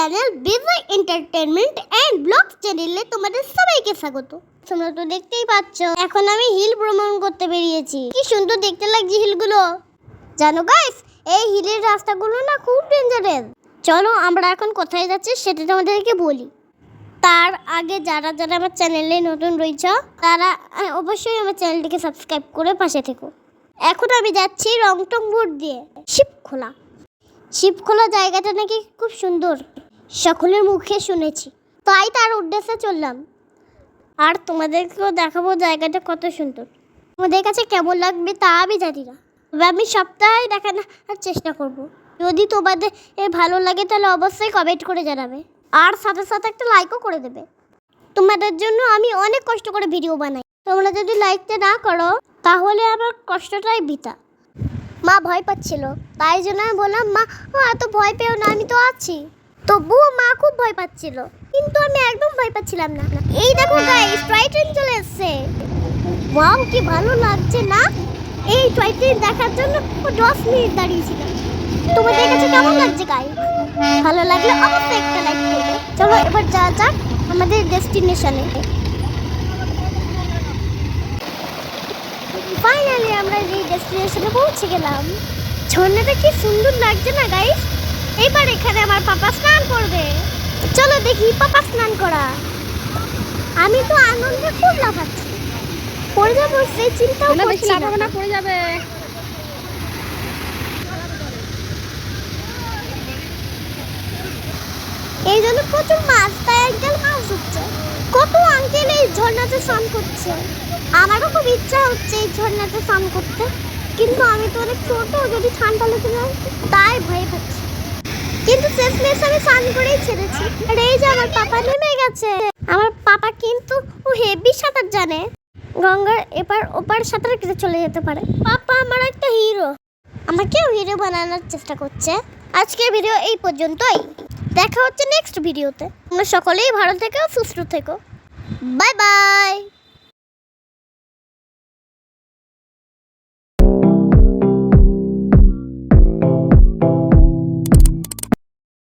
Channel BG entertainment and blogs চ্যানেলে তোমাদের সবাইকে স্বাগত। তোমরা তো দেখতেই পাচ্ছ, এখন আমি হিল ভ্রমণ করতে বেরিয়েছি। কি সুন্দর দেখতে লাগছে হিলগুলো। জানো গাইস এই হিলের রাস্তাগুলো না খুব ডেঞ্জারাস চলো আমরা এখন কোথায় যাচ্ছি সেটা তোমাদেরকে বলি। তার আগে যারা যারা আমার চ্যানেলে নতুন রয়েছে, তারা অবশ্যই আমার চ্যানেলটিকে সাবস্ক্রাইব করে পাশে থেকো। এখন আমি যাচ্ছি রংটং বোর্ড দিয়ে, শিবখোলা। শিবখোলা জায়গাটা নাকি খুব সুন্দর। সকলের মুখে শুনেছি। তাই তার উদ্দেশ্যে চললাম। আর তোমাদেরকেও দেখাবো জায়গাটা কত সুন্দর। তোমাদের কাছে কেমন লাগবে তা আমি জানি না। তবে আমি সপ্তাহে দেখানোর চেষ্টা করব। যদি তোমাদের এ ভালো লাগে তাহলে অবশ্যই কমেন্ট করে জানাবে। আর সাথে সাথে একটা লাইকও করে দেবে। তোমাদের জন্য আমি অনেক কষ্ট করে ভিডিও বানাই। তোমরা যদি লাইকটা না করো, তাহলে আমার কষ্টটাই বৃথা। মা ভয় পাচ্ছিল। তাই জন্য আমি বললাম মা, এত ভয় পেও না, আমি তো আছি। তবুও মা খুব ভয় পাচ্ছিল, কিন্তু আমি একদম ভয় পাচ্ছিলাম না। এই দেখো গাইস টয় ট্রেন চলে এসেছে। ওয়াও কি ভালো লাগছে না? এই টয় ট্রেন দেখার জন্য দশ মিনিট দাঁড়িয়েছিলাম তোমাদের কাছে কেমন লাগছে গাইস ভালো লাগলে অবশ্যই একটা লাইক করবে। চলো এবার যা যাক আমাদের ডেস্টিনেশনে ফাইনালি আমরা এই ডেস্টিনেশনে পৌঁছে গেলাম। ঝর্ণাটা কি সুন্দর লাগছে না গাইস এখানে আমার পাপা স্নান করবে। চলো দেখি পাপা স্নান করা। আমি তো আনন্দে খুব লাফাচ্ছি। পড়ে যাব সেই চিন্তাও করছি না। পড়ে যাবে। এই জন্য প্রচুর মাছ তাই আঙ্কেল মাছ ধরছে। কত আঙ্কেল এই ঝর্ণাতে স্নান করছে। আমারও খুব ইচ্ছা হচ্ছে এই ঝর্ণাতে স্নান করতে কিন্তু আমি তো অনেক ছোট যদি ঠান্ডা লেগে যায় তাই ভয় পাচ্ছি কিন্তু শেষমেশ আমি স্নান করেই ছেড়েছি। আর এই যে আমার পাপা নেমে গেছে। আমার পাপা কিন্তু ও হেভি সাঁতার জানে। গঙ্গার এপার ওপার সাঁতার কেটে চলে যেতে পারে। পাপা আমার একটা হিরো। আমাকেও হিরো বানানোর চেষ্টা করছে। আজকের ভিডিও এই পর্যন্তই। দেখা হচ্ছে নেক্সট ভিডিওতে তোমরা সকলেই ভালো থেকো, সুস্থ থেকো। Bye bye